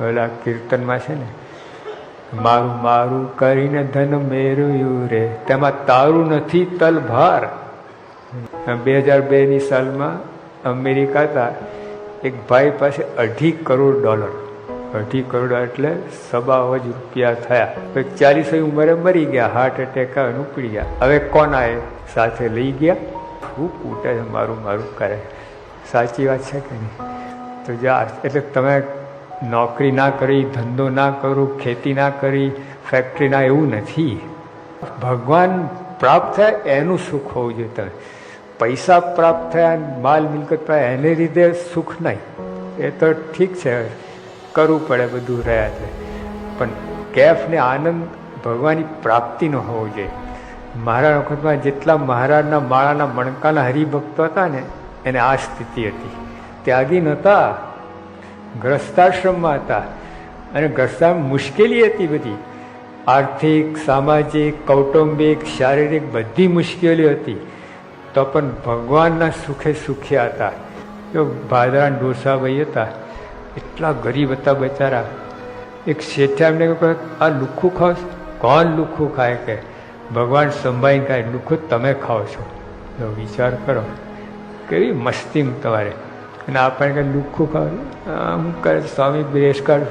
ઓલા કીર્તનમાં છે ને, મારું મારું કરીને ધન મેળવ્યું રે, તેમાં તારું નથી તલભાર. બે હજાર બેની સાલમાં અમેરિકા હતા, એક ભાઈ પાસે અઢી કરોડ ડોલર. અઢી કરોડ એટલે સવા અબજ રૂપિયા થયા. ચાલીસ ઉંમરે મરી ગયા હાર્ટ એટેક ઉપડી ગયા. હવે કોણ આવે સાથે લઈ ગયા? ખૂબ કૂટે છે મારું મારું કરે સાચી વાત છે કે નહીં? તો જા, એટલે તમે નોકરી ના કરી, ધંધો ના કરું, ખેતી ના કરી ફેક્ટરી ના એવું નથી. ભગવાન પ્રાપ્ત થાય એનું સુખ હોવું જોઈએ પૈસા પ્રાપ્ત થયા, માલ મિલકત પ્રાપ્ત એને લીધે સુખ નહીં. એ તો ઠીક છે, કરવું પડે બધું રહ્યા છે. પણ કેફ ને આનંદ ભગવાનની પ્રાપ્તિનો હોવો જોઈએ. મારા વખતમાં જેટલા મહારાજના માળાના મણકાના હરિભક્તો હતા ને, એને આ સ્થિતિ હતી. ત્યાગી નહોતા ગ્રસ્તાશ્રમમાં હતા અને ગ્રસ્તાશ્રમ મુશ્કેલી હતી બધી. આર્થિક, સામાજિક, કૌટુંબિક, શારીરિક બધી મુશ્કેલીઓ હતી. તો પણ ભગવાનના સુખે સુખ્યા હતા. જો ભાદરા ડોસાભાઈ હતા. એટલા ગરીબ હતા બચારા. એક શેઠે એમને કહ્યું આ લુખ્ખું ખાવ કોણ લુખ્ખું ખાય કે? ભગવાન સંભાળીને ખાય. લુખ્ખું તમે ખાઓ છો. વિચાર કરો. કેવી મસ્તી તમારે. અને આપણને કંઈ લુખ્ખું ખાવ હું કરે સ્વામી બ્રેસ કાઢ